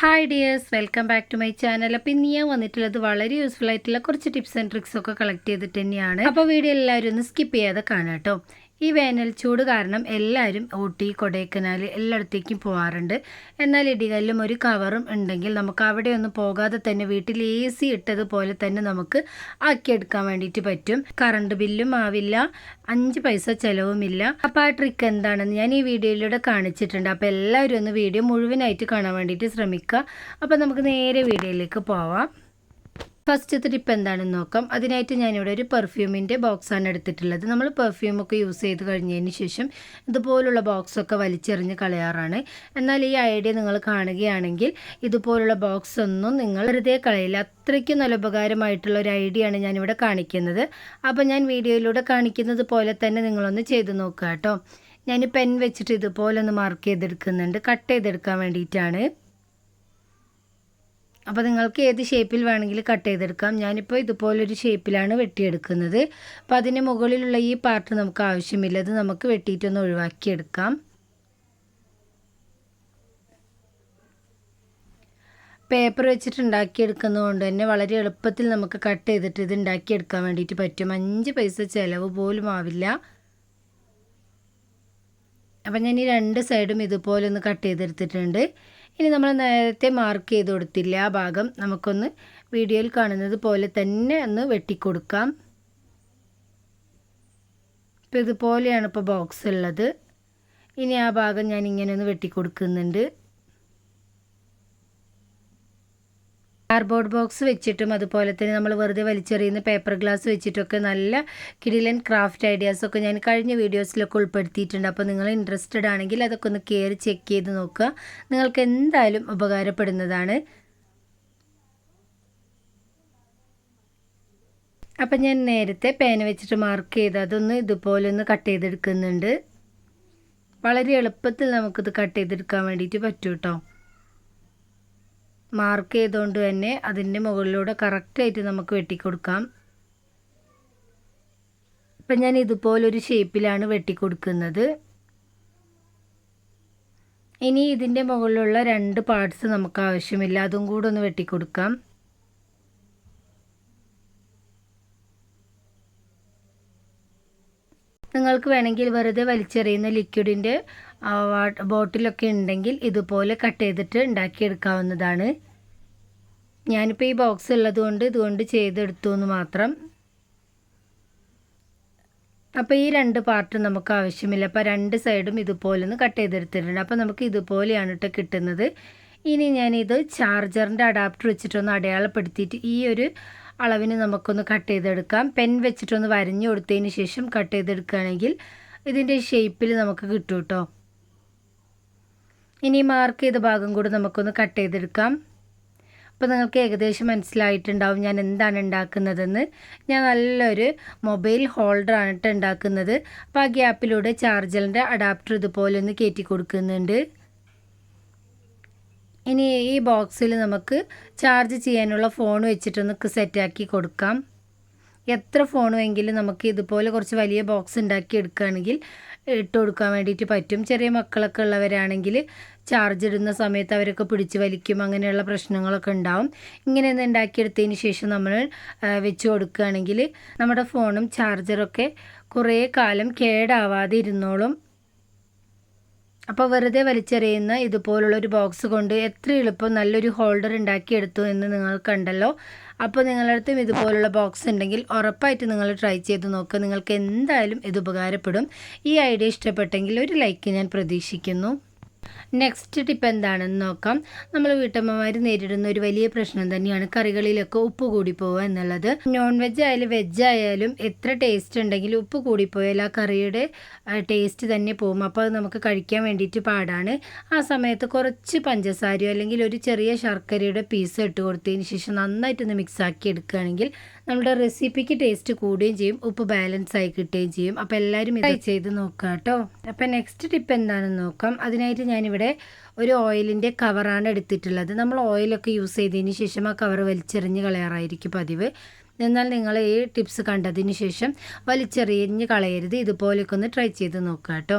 Hi dears welcome back to my channel അപ്പോൾ ഇന്ന് ഞാൻ വന്നിട്ടുള്ളത് വളരെ യൂസ്ഫുൾ ആയിട്ടുള്ള കുറച്ച് ടിപ്സ് ആൻഡ് ട്രിക്സ് ഒക്കെ കളക്ട് ചെയ്തിട്ട് തന്നെയാണ്. അപ്പോൾ വീഡിയോ എല്ലാവരും ഒന്ന് സ്കിപ്പ് ചെയ്യാതെ കാണാം കേട്ടോ ഈ വേനൽ ചൂട് കാരണം എല്ലാവരും ഊട്ടി കൊടൈക്കനാൽ എല്ലായിടത്തേക്കും പോകാറുണ്ട് എന്നാൽ ഇടികല്ലും ഒരു കവറും ഉണ്ടെങ്കിൽ നമുക്ക് അവിടെ ഒന്നും പോകാതെ തന്നെ വീട്ടിൽ എ സി ഇട്ടതുപോലെ തന്നെ നമുക്ക് ആക്കിയെടുക്കാൻ വേണ്ടിയിട്ട് പറ്റും. കറണ്ട് ബില്ലും ആവില്ല അഞ്ച് പൈസ ചിലവുമില്ല. അപ്പോൾ ആ ട്രിക്ക് എന്താണെന്ന് ഞാൻ ഈ വീഡിയോയിലൂടെ കാണിച്ചിട്ടുണ്ട്. അപ്പോൾ എല്ലാവരും ഒന്ന് വീഡിയോ മുഴുവനായിട്ട് കാണാൻ വേണ്ടിയിട്ട് ശ്രമിക്കുക. അപ്പോൾ നമുക്ക് നേരെ വീഡിയോയിലേക്ക് പോവാം. ഫസ്റ്റത്തെ ടിപ്പ് എന്താണെന്ന് നോക്കാം. അതിനായിട്ട് ഞാനിവിടെ ഒരു പെർഫ്യൂമിന്റെ ബോക്സാണ് എടുത്തിട്ടുള്ളത്. നമ്മൾ പെർഫ്യൂമൊക്കെ യൂസ് ചെയ്ത് കഴിഞ്ഞതിന് ശേഷം ഇതുപോലുള്ള ബോക്സൊക്കെ വലിച്ചെറിഞ്ഞ് കളയാറാണ്. എന്നാൽ ഈ ഐഡിയ നിങ്ങൾ കാണുകയാണെങ്കിൽ ഇതുപോലുള്ള ബോക്സ് ഒന്നും നിങ്ങൾ വെറുതെ കളയില്ല. അത്രയ്ക്കും നല്ല ഉപകാരമായിട്ടുള്ള ഒരു ഐഡിയ ആണ് ഞാനിവിടെ കാണിക്കുന്നത്. അപ്പോൾ ഞാൻ വീഡിയോയിലൂടെ കാണിക്കുന്നത് പോലെ തന്നെ നിങ്ങളൊന്ന് ചെയ്ത് നോക്കുക കേട്ടോ ഞാൻ പെൻ വെച്ചിട്ട് ഇതുപോലെ ഒന്ന് മാർക്ക് ചെയ്തെടുക്കുന്നുണ്ട്. കട്ട് ചെയ്തെടുക്കാൻ വേണ്ടിയിട്ടാണ്. അപ്പോൾ നിങ്ങൾക്ക് ഏത് ഷേപ്പിൽ വേണമെങ്കിലും കട്ട് ചെയ്തെടുക്കാം. ഞാനിപ്പോൾ ഇതുപോലൊരു ഷേപ്പിലാണ് വെട്ടിയെടുക്കുന്നത്. അപ്പോൾ അതിന് മുകളിലുള്ള ഈ പാർട്ട് നമുക്ക് ആവശ്യമില്ല. അത് നമുക്ക് വെട്ടിയിട്ടൊന്ന് ഒഴിവാക്കിയെടുക്കാം. പേപ്പർ വെച്ചിട്ട് ഉണ്ടാക്കിയെടുക്കുന്നതുകൊണ്ട് തന്നെ വളരെ എളുപ്പത്തിൽ നമുക്ക് കട്ട് ചെയ്തിട്ട് ഇത് ഉണ്ടാക്കിയെടുക്കാൻ വേണ്ടിയിട്ട് പറ്റും. അഞ്ച് പൈസ ചിലവ് പോലും ആവില്ല. അപ്പം ഞാൻ ഈ രണ്ട് സൈഡും ഇതുപോലെ ഒന്ന് കട്ട് ചെയ്തെടുത്തിട്ടുണ്ട്. ഇനി നമ്മൾ നേരത്തെ മാർക്ക് ചെയ്ത് കൊടുത്തില്ല ആ ഭാഗം നമുക്കൊന്ന് വീഡിയോയിൽ കാണുന്നത് പോലെ തന്നെ ഒന്ന് വെട്ടിക്കൊടുക്കാം. ഇപ്പോൾ ഇതുപോലെയാണ് ഇപ്പോൾ ബോക്സ് ഉള്ളത്. ഇനി ആ ഭാഗം ഞാൻ ഇങ്ങനെ ഒന്ന് വെട്ടിക്കൊടുക്കുന്നുണ്ട്. കാർഡ്ബോർഡ് ബോക്സ് വെച്ചിട്ടും അതുപോലെ തന്നെ നമ്മൾ വെറുതെ വലിച്ചെറിയുന്ന പേപ്പർ ഗ്ലാസ് വെച്ചിട്ടൊക്കെ നല്ല കിടിലൻ ക്രാഫ്റ്റ് ഐഡിയാസൊക്കെ ഞാൻ കഴിഞ്ഞ വീഡിയോസിലൊക്കെ ഉൾപ്പെടുത്തിയിട്ടുണ്ട്. അപ്പോൾ നിങ്ങൾ ഇൻട്രസ്റ്റഡ് ആണെങ്കിൽ അതൊക്കെ ഒന്ന് കയറി ചെക്ക് ചെയ്ത് നോക്കുക. നിങ്ങൾക്ക് എന്തായാലും ഉപകാരപ്പെടുന്നതാണ്. അപ്പം ഞാൻ നേരത്തെ പേന വെച്ചിട്ട് മാർക്ക് ചെയ്ത് അതൊന്ന് ഇതുപോലെ ഒന്ന് കട്ട് ചെയ്തെടുക്കുന്നുണ്ട്. വളരെ എളുപ്പത്തിൽ നമുക്കിത് കട്ട് ചെയ്തെടുക്കാൻ വേണ്ടിയിട്ട് പറ്റും കേട്ടോ മാർക്ക് ചെയ്തുകൊണ്ട് തന്നെ അതിന്റെ മുകളിലൂടെ കറക്റ്റായിട്ട് നമുക്ക് വെട്ടിക്കൊടുക്കാം. ഇപ്പം ഞാൻ ഇതുപോലൊരു ഷേപ്പിലാണ് വെട്ടിക്കൊടുക്കുന്നത്. ഇനി ഇതിന്റെ മുകളിലുള്ള രണ്ട് പാർട്സ് നമുക്ക് ആവശ്യമില്ല. അതും കൂടെ ഒന്ന് വെട്ടിക്കൊടുക്കാം. നിങ്ങൾക്ക് വേണമെങ്കിൽ വെറുതെ വലിച്ചെറിയുന്ന ലിക്വിഡിന്റെ ബോട്ടിലൊക്കെ ഉണ്ടെങ്കിൽ ഇതുപോലെ കട്ട് ചെയ്തിട്ട് ഉണ്ടാക്കിയെടുക്കാവുന്നതാണ്. ഞാനിപ്പോൾ ഈ ബോക്സ് ഉള്ളതുകൊണ്ട് ഇതുകൊണ്ട് ചെയ്തെടുത്തു എന്ന് മാത്രം. അപ്പോൾ ഈ രണ്ട് പാർട്ട് നമുക്ക് ആവശ്യമില്ല. അപ്പോൾ രണ്ട് സൈഡും ഇതുപോലെ ഒന്ന് കട്ട് ചെയ്തെടുത്തിട്ടുണ്ട്. അപ്പോൾ നമുക്ക് ഇതുപോലെയാണ് കേട്ടോ കിട്ടുന്നത്. ഇനി ഞാനിത് ചാർജറിന്റെ അഡാപ്റ്റർ വെച്ചിട്ടൊന്ന് അടയാളപ്പെടുത്തിയിട്ട് ഈ ഒരു അളവിന് നമുക്കൊന്ന് കട്ട് ചെയ്തെടുക്കാം. പെൻ വെച്ചിട്ടൊന്ന് വരഞ്ഞു കൊടുത്തതിന് ശേഷം കട്ട് ചെയ്തെടുക്കുകയാണെങ്കിൽ ഇതിന്റെ ഷേപ്പിൽ നമുക്ക് കിട്ടും കേട്ടോ ഇനി മാർക്ക് ചെയ്ത ഭാഗം കൂടി നമുക്കൊന്ന് കട്ട് ചെയ്തെടുക്കാം. അപ്പോൾ നിങ്ങൾക്ക് ഏകദേശം മനസ്സിലായിട്ടുണ്ടാവും ഞാൻ എന്താണ് ഉണ്ടാക്കുന്നതെന്ന്. ഞാൻ നല്ലൊരു മൊബൈൽ ഹോൾഡറാണ് കേട്ടോ ഉണ്ടാക്കുന്നത്. അപ്പോൾ ആ ഗ്യാപ്പിലൂടെ ചാർജറിന്റെ അഡാപ്റ്റർ ഇതുപോലെ ഒന്ന് കയറ്റി കൊടുക്കുന്നുണ്ട്. ഇനി ഈ ബോക്സിൽ നമുക്ക് ചാർജ് ചെയ്യാനുള്ള ഫോൺ വെച്ചിട്ടൊന്ന് സെറ്റാക്കി കൊടുക്കാം. എത്ര ഫോൺ വേണമെങ്കിലും നമുക്ക് ഇതുപോലെ കുറച്ച് വലിയ ബോക്സ് ഉണ്ടാക്കി എടുക്കുകയാണെങ്കിൽ ഇട്ട് കൊടുക്കാൻ വേണ്ടിയിട്ട് പറ്റും. ചെറിയ മക്കളൊക്കെ ഉള്ളവരാണെങ്കിൽ ചാർജ് ഇടുന്ന സമയത്ത് അവരൊക്കെ പിടിച്ച് വലിക്കും. അങ്ങനെയുള്ള പ്രശ്നങ്ങളൊക്കെ ഉണ്ടാവും. ഇങ്ങനെ ഒന്ന് ഉണ്ടാക്കിയെടുത്തതിന് ശേഷം നമ്മൾ വെച്ച് കൊടുക്കുകയാണെങ്കിൽ നമ്മുടെ ഫോണും ചാർജറൊക്കെ കുറേ കാലം കേടാവാതെ ഇരുന്നോളും. അപ്പോൾ വെറുതെ വലിച്ചെറിയുന്ന ഇതുപോലുള്ള ഒരു ബോക്സ് കൊണ്ട് എത്ര എളുപ്പം നല്ലൊരു ഹോൾഡർ ഉണ്ടാക്കിയെടുത്തു എന്ന് നിങ്ങൾ കണ്ടല്ലോ. അപ്പോൾ നിങ്ങളുടെ അടുത്തും ഇതുപോലുള്ള ബോക്സ് ഉണ്ടെങ്കിൽ ഉറപ്പായിട്ട് നിങ്ങൾ ട്രൈ ചെയ്ത് നോക്കുക നിങ്ങൾക്ക് എന്തായാലും ഇത് ഉപകാരപ്പെടും. ഈ ഐഡിയ ഇഷ്ടപ്പെട്ടെങ്കിൽ ഒരു ലൈക്ക് ഞാൻ പ്രതീക്ഷിക്കുന്നു. നെക്സ്റ്റ് ടിപ്പ് എന്താണെന്ന് നോക്കാം. നമ്മൾ വീട്ടമ്മമാർ നേരിടുന്ന ഒരു വലിയ പ്രശ്നം തന്നെയാണ് കറികളിലൊക്കെ ഉപ്പ് കൂടിപ്പോവുക എന്നുള്ളത്. നോൺ വെജ് ആയാലും വെജ് ആയാലും എത്ര ടേസ്റ്റ് ഉണ്ടെങ്കിലും ഉപ്പ് കൂടിപ്പോയാൽ ആ കറിയുടെ ടേസ്റ്റ് തന്നെ പോകും. അപ്പോൾ അത് നമുക്ക് കഴിക്കാൻ വേണ്ടിയിട്ട് പാടാണ്. ആ സമയത്ത് കുറച്ച് പഞ്ചസാരയോ അല്ലെങ്കിൽ ഒരു ചെറിയ ശർക്കരയുടെ പീസ് ഇട്ട് കൊടുത്തതിന് ശേഷം നന്നായിട്ടൊന്ന് മിക്സാക്കി എടുക്കുകയാണെങ്കിൽ നമ്മുടെ റെസിപ്പിക്ക് ടേസ്റ്റ് കൂടുകയും ചെയ്യും. ഉപ്പ് ബാലൻസ് ആയി കിട്ടുകയും ചെയ്യും. അപ്പോൾ എല്ലാവരും ഇത് ചെയ്ത് നോക്കുക കേട്ടോ. അപ്പോൾ നെക്സ്റ്റ് ടിപ്പ് എന്താണെന്ന് നോക്കാം. അതിനായിട്ട് ഞാനിവിടെ ഒരു ഓയിലിന്റെ കവറാണ് എടുത്തിട്ടുള്ളത്. നമ്മൾ ഓയിലൊക്കെ യൂസ് ചെയ്തതിന് ശേഷം ആ കവർ വലിച്ചെറിഞ്ഞ് കളയാറായിരിക്കും പതിവ്. എന്നാൽ നിങ്ങൾ ഈ ടിപ്സ് കണ്ടതിന് ശേഷം വലിച്ചെറിഞ്ഞ് കളയരുത്. ഇതുപോലെയൊക്കെ ഒന്ന് ട്രൈ ചെയ്ത് നോക്കുക കേട്ടോ.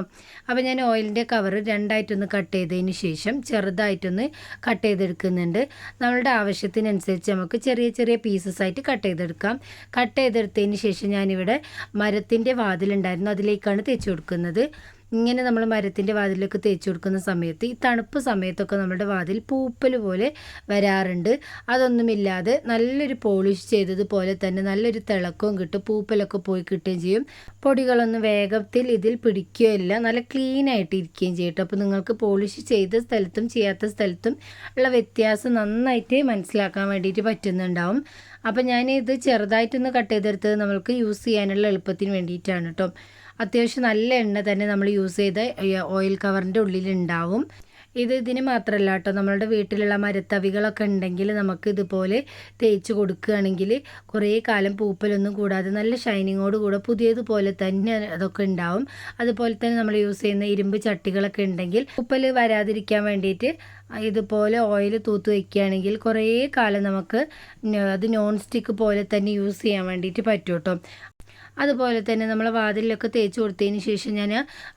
അപ്പോൾ ഞാൻ ഓയിലിന്റെ കവർ രണ്ടായിട്ടൊന്ന് കട്ട് ചെയ്തതിന് ശേഷം ചെറുതായിട്ടൊന്ന് കട്ട് ചെയ്തെടുക്കുന്നുണ്ട്. നമ്മളുടെ ആവശ്യത്തിനനുസരിച്ച് നമുക്ക് ചെറിയ ചെറിയ പീസസ് ആയിട്ട് കട്ട് ചെയ്തെടുക്കാം. കട്ട് ചെയ്തെടുത്തതിന് ശേഷം ഞാനിവിടെ മരത്തിന്റെ വാതിലുണ്ടായിരുന്നു. അതിലേക്കാണ് തേച്ച് കൊടുക്കുന്നത്. ഇങ്ങനെ നമ്മൾ മരത്തിന്റെ വാതിലൊക്കെ തേച്ച് കൊടുക്കുന്ന സമയത്ത് ഈ തണുപ്പ് സമയത്തൊക്കെ നമ്മുടെ വാതിൽ പൂപ്പൽ പോലെ വരാറുണ്ട്. അതൊന്നുമില്ലാതെ നല്ലൊരു പോളിഷ് ചെയ്തതുപോലെ തന്നെ നല്ലൊരു തിളക്കവും കിട്ടും. പൂപ്പലൊക്കെ പോയി കിട്ടുകയും ചെയ്യും. പൊടികളൊന്നും വേഗത്തിൽ ഇതിൽ പിടിക്കുകയില്ല നല്ല ക്ലീൻ ആയിട്ട് ഇരിക്കുകയും ചെയ്യും അപ്പോൾ നിങ്ങൾക്ക് പോളിഷ് ചെയ്ത സ്ഥലത്തും ചെയ്യാത്ത സ്ഥലത്തും ഉള്ള വ്യത്യാസം നന്നായിട്ട് മനസ്സിലാക്കാൻ വേണ്ടിയിട്ട് പറ്റുന്നുണ്ടാവും. അപ്പോൾ ഞാൻ ഇത് ചെറുതായിട്ടൊന്ന് കട്ട് ചെയ്തെടുത്തത് നമ്മൾക്ക് യൂസ് ചെയ്യാനുള്ള എളുപ്പത്തിന് വേണ്ടിയിട്ടാണ് കേട്ടോ. അത്യാവശ്യം നല്ല എണ്ണ തന്നെ നമ്മൾ യൂസ് ചെയ്ത ഓയിൽ കവറിന്റെ ഉള്ളിലുണ്ടാവും. ഇത് ഇതിന് മാത്രമല്ല കേട്ടോ നമ്മളുടെ വീട്ടിലുള്ള മരത്തവികളൊക്കെ ഉണ്ടെങ്കിൽ നമുക്ക് ഇതുപോലെ തേച്ച് കൊടുക്കുകയാണെങ്കിൽ കുറേ കാലം പൂപ്പലൊന്നും കൂടാതെ നല്ല ഷൈനിങ്ങോട് കൂടെ പുതിയതുപോലെ തന്നെ അതൊക്കെ ഉണ്ടാവും. അതുപോലെ തന്നെ നമ്മൾ യൂസ് ചെയ്യുന്ന ഇരുമ്പ് ചട്ടികളൊക്കെ ഉണ്ടെങ്കിൽ പൂപ്പൽ വരാതിരിക്കാൻ വേണ്ടിയിട്ട് ഇതുപോലെ ഓയിൽ തൂത്ത് വയ്ക്കുകയാണെങ്കിൽ കുറേ കാലം നമുക്ക് അത് നോൺ സ്റ്റിക്ക് പോലെ തന്നെ യൂസ് ചെയ്യാൻ വേണ്ടിയിട്ട് പറ്റും കേട്ടോ അതുപോലെ തന്നെ നമ്മൾ വാതിലൊക്കെ തേച്ച് കൊടുത്തതിന് ശേഷം ഞാൻ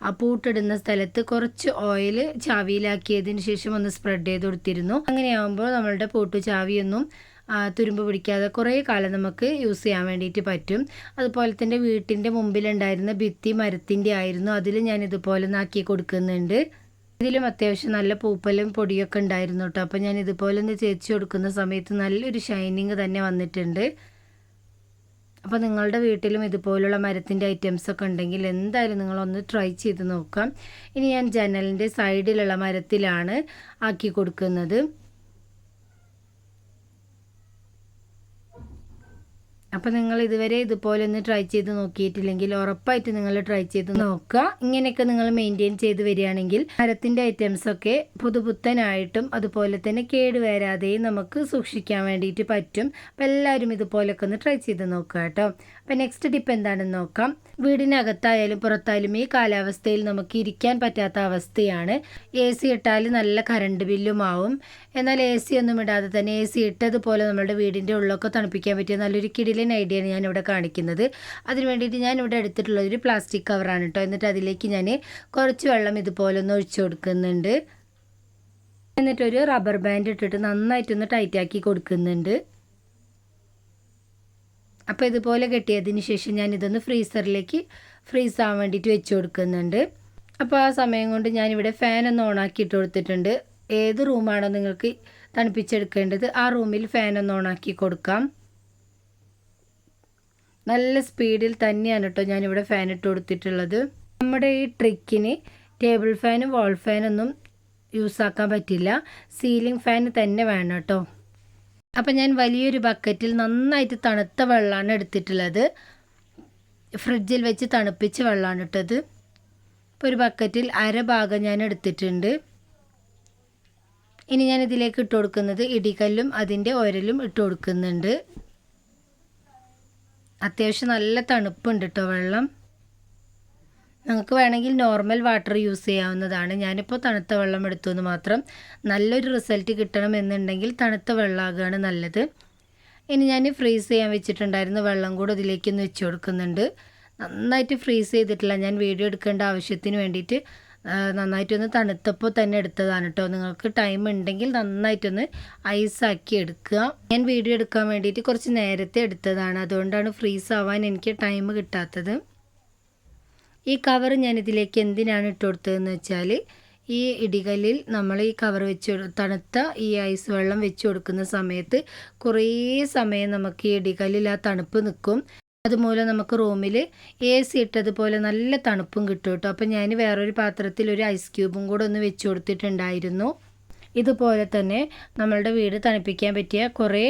ആ പൂട്ടിടുന്ന സ്ഥലത്ത് കുറച്ച് ഓയിൽ ചാവിയിലാക്കിയതിന് ശേഷം ഒന്ന് സ്പ്രെഡ് ചെയ്ത് കൊടുത്തിരുന്നു. അങ്ങനെയാകുമ്പോൾ നമ്മളുടെ പൂട്ട് ചാവിയൊന്നും തുരുമ്പ് പിടിക്കാതെ കുറേ കാലം നമുക്ക് യൂസ് ചെയ്യാൻ വേണ്ടിയിട്ട് പറ്റും. അതുപോലെ തന്നെ വീട്ടിന്റെ മുമ്പിലുണ്ടായിരുന്ന ഭിത്തി മരത്തിന്റെ ആയിരുന്നു അതിൽ ഞാൻ ഇതുപോലെ നാക്കി കൊടുക്കുന്നുണ്ട്. ഇതിലും അത്യാവശ്യം നല്ല പൂപ്പലും പൊടിയൊക്കെ ഉണ്ടായിരുന്നു കേട്ടോ. അപ്പോൾ ഞാൻ ഇതുപോലെ ഒന്ന് ചേച്ചി കൊടുക്കുന്ന സമയത്ത് നല്ലൊരു ഷൈനിങ് തന്നെ വന്നിട്ടുണ്ട്. അപ്പോൾ നിങ്ങളുടെ വീട്ടിലും ഇതുപോലുള്ള മരത്തിന്റെ ഐറ്റംസ് ഒക്കെ ഉണ്ടെങ്കിൽ എന്തായാലും നിങ്ങളൊന്ന് ട്രൈ ചെയ്ത് നോക്കാം. ഇനി ഞാൻ ജനലിന്റെ സൈഡിലുള്ള മരത്തിലാണ് ആക്കി കൊടുക്കുന്നത്. അപ്പോൾ നിങ്ങൾ ഇതുവരെ ഇതുപോലെ ഒന്ന് ട്രൈ ചെയ്ത് നോക്കിയിട്ടില്ലെങ്കിൽ ഉറപ്പായിട്ട് നിങ്ങൾ ട്രൈ ചെയ്ത് നോക്കുക. ഇങ്ങനെയൊക്കെ നിങ്ങൾ മെയിന്റെയിൻ ചെയ്ത് വരികയാണെങ്കിൽ മരത്തിന്റെ ഐറ്റംസൊക്കെ പുതുപുത്തനായിട്ടും അതുപോലെ തന്നെ കേടുവരാതെയും നമുക്ക് സൂക്ഷിക്കാൻ വേണ്ടിയിട്ട് പറ്റും. അപ്പോൾ എല്ലാവരും ഇതുപോലൊക്കെ ഒന്ന് ട്രൈ ചെയ്ത് നോക്കുക കേട്ടോ. അപ്പോൾ നെക്സ്റ്റ് ടിപ്പ് എന്താണെന്ന് നോക്കാം. വീടിനകത്തായാലും പുറത്തായാലും ഈ കാലാവസ്ഥയിൽ നമുക്ക് ഇരിക്കാൻ പറ്റാത്ത അവസ്ഥയാണ്. എ സി ഇട്ടാൽ നല്ല കറണ്ട് ബില്ലും ആവും. എന്നാൽ എ സി ഒന്നും ഇടാതെ തന്നെ എ സി ഇട്ടതുപോലെ നമ്മുടെ വീടിന്റെ ഉള്ളൊക്കെ തണുപ്പിക്കാൻ പറ്റിയ നല്ലൊരു കിടിലൻ ഐഡിയയാണ് ഞാനിവിടെ കാണിക്കുന്നത്. അതിന് വേണ്ടിയിട്ട് ഞാൻ ഇവിടെ എടുത്തിട്ടുള്ള ഒരു പ്ലാസ്റ്റിക് കവറാണ് കേട്ടോ എന്നിട്ട് അതിലേക്ക് ഞാൻ കുറച്ച് വെള്ളം ഇതുപോലെ ഒന്ന് ഒഴിച്ചു കൊടുക്കുന്നുണ്ട്. എന്നിട്ടൊരു റബ്ബർ ബാൻഡ് ഇട്ടിട്ട് നന്നായിട്ടൊന്ന് ടൈറ്റാക്കി കൊടുക്കുന്നുണ്ട്. അപ്പോൾ ഇതുപോലെ കെട്ടിയതിന് ശേഷം ഞാൻ ഇതൊന്ന് ഫ്രീസറിലേക്ക് ഫ്രീസ് ആവാൻ വേണ്ടിയിട്ട് വെച്ച് കൊടുക്കുന്നുണ്ട്. അപ്പോൾ ആ സമയം കൊണ്ട് ഞാനിവിടെ ഫാൻ ഒന്ന് ഓണാക്കി ഇട്ട് കൊടുത്തിട്ടുണ്ട്. ഏത് റൂമാണോ നിങ്ങൾക്ക് തണുപ്പിച്ചെടുക്കേണ്ടത് ആ റൂമിൽ ഫാൻ ഒന്ന് ഓണാക്കി കൊടുക്കാം. നല്ല സ്പീഡിൽ തന്നെയാണ് കേട്ടോ ഞാനിവിടെ ഫാൻ ഇട്ട് കൊടുത്തിട്ടുള്ളത്. നമ്മുടെ ഈ ട്രിക്കിന് ടേബിൾ ഫാനും വാൾ ഫാനൊന്നും യൂസ് ആക്കാൻ പറ്റില്ല. സീലിംഗ് ഫാൻ തന്നെ വേണം കേട്ടോ അപ്പം ഞാൻ വലിയൊരു ബക്കറ്റിൽ നന്നായിട്ട് തണുത്ത വെള്ളമാണ് എടുത്തിട്ടുള്ളത്. ഫ്രിഡ്ജിൽ വെച്ച് തണുപ്പിച്ച് വെള്ളമാണ് ഇട്ടത്. ഇപ്പോൾ ഒരു ബക്കറ്റിൽ അര ഭാഗം ഞാൻ എടുത്തിട്ടുണ്ട്. ഇനി ഞാൻ ഇതിലേക്ക് ഇട്ട് കൊടുക്കുന്നത് ഇടികല്ലും അതിന്റെ ഉരലും ഇട്ട് കൊടുക്കുന്നുണ്ട്. അത്യാവശ്യം നല്ല തണുപ്പുണ്ട് കേട്ടോ വെള്ളം. നിങ്ങൾക്ക് വേണമെങ്കിൽ നോർമൽ വാട്ടർ യൂസ് ചെയ്യാവുന്നതാണ്. ഞാനിപ്പോൾ തണുത്ത വെള്ളം എടുത്തു എന്ന് മാത്രം നല്ലൊരു റിസൾട്ട് കിട്ടണം എന്നുണ്ടെങ്കിൽ തണുത്ത വെള്ളമാകുകയാണ് നല്ലത്. ഇനി ഞാൻ ഫ്രീസ് ചെയ്യാൻ വെച്ചിട്ടുണ്ടായിരുന്ന വെള്ളം കൂടെ ഇതിലേക്കൊന്ന് വെച്ച് കൊടുക്കുന്നുണ്ട്. നന്നായിട്ട് ഫ്രീസ് ചെയ്തിട്ടില്ല. ഞാൻ വീഡിയോ എടുക്കേണ്ട ആവശ്യത്തിന് വേണ്ടിയിട്ട് നന്നായിട്ടൊന്ന് തണുത്തപ്പോൾ തന്നെ എടുത്തതാണ് കേട്ടോ നിങ്ങൾക്ക് ടൈം ഉണ്ടെങ്കിൽ നന്നായിട്ടൊന്ന് ഐസാക്കി എടുക്കുക. ഞാൻ വീഡിയോ എടുക്കാൻ വേണ്ടിയിട്ട് കുറച്ച് നേരത്തെ എടുത്തതാണ്. അതുകൊണ്ടാണ് ഫ്രീസ് ആവാൻ എനിക്ക് ടൈം കിട്ടാത്തത്. ഈ കവർ ഞാൻ ഇതിലേക്ക് എന്തിനാണ് ഇട്ട് കൊടുത്തതെന്ന് വെച്ചാൽ ഈ ഇടികല്ലിൽ നമ്മൾ ഈ കവർ വെച്ച് തണുത്ത ഈ ഐസ് വെള്ളം വെച്ച് കൊടുക്കുന്ന സമയത്ത് കുറേ സമയം നമുക്ക് ഈ ഇടികല്ലിൽ ആ തണുപ്പ് നിൽക്കും. അതുമൂലം നമുക്ക് റൂമിൽ എ സി ഇട്ടതുപോലെ നല്ല തണുപ്പും കിട്ടും കേട്ടോ. അപ്പോൾ ഞാൻ വേറൊരു പാത്രത്തിൽ ഒരു ഐസ് ക്യൂബും കൂടെ ഒന്ന് വെച്ച് കൊടുത്തിട്ടുണ്ടായിരുന്നു. ഇതുപോലെ തന്നെ നമ്മളുടെ വീട് തണുപ്പിക്കാൻ പറ്റിയ കുറേ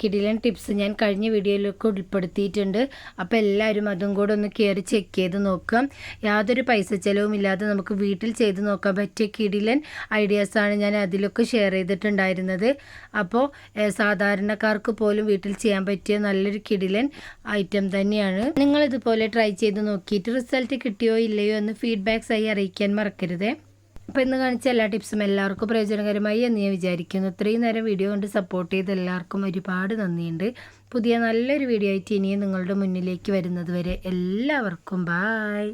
കിടിലൻ ടിപ്സ് ഞാൻ കഴിഞ്ഞ വീഡിയോയിലൊക്കെ ഉൾപ്പെടുത്തിയിട്ടുണ്ട്. അപ്പോൾ എല്ലാവരും അതും കൂടെ ഒന്ന് കയറി ചെക്ക് ചെയ്ത് നോക്കാം. യാതൊരു പൈസ ചിലവും ഇല്ലാതെ നമുക്ക് വീട്ടിൽ ചെയ്ത് നോക്കാൻ പറ്റിയ കിടിലൻ ഐഡിയാസാണ് ഞാൻ അതിലൊക്കെ ഷെയർ ചെയ്തിട്ടുണ്ടായിരുന്നത്. അപ്പോൾ സാധാരണക്കാർക്ക് പോലും വീട്ടിൽ ചെയ്യാൻ പറ്റിയ നല്ലൊരു കിടിലൻ ഐറ്റം തന്നെയാണ്. നിങ്ങൾ ഇതുപോലെ ട്രൈ ചെയ്ത് നോക്കിയിട്ട് റിസൾട്ട് കിട്ടിയോ ഇല്ലയോ എന്ന് ഫീഡ്ബാക്സ് ആയി അറിയിക്കാൻ മറക്കരുതേ. അപ്പോൾ ഇന്ന് കാണിച്ച എല്ലാ ടിപ്സും എല്ലാവർക്കും പ്രയോജനകരമായി എന്ന് ഞാൻ വിചാരിക്കുന്നു. ഇത്രയും നേരം വീഡിയോ കൊണ്ട് സപ്പോർട്ട് ചെയ്ത് എല്ലാവർക്കും ഒരുപാട് നന്ദിയുണ്ട്. പുതിയ നല്ലൊരു വീഡിയോ ആയിട്ട് ഇനിയും നിങ്ങളുടെ മുന്നിലേക്ക് വരുന്നത് വരെ എല്ലാവർക്കും ബായ്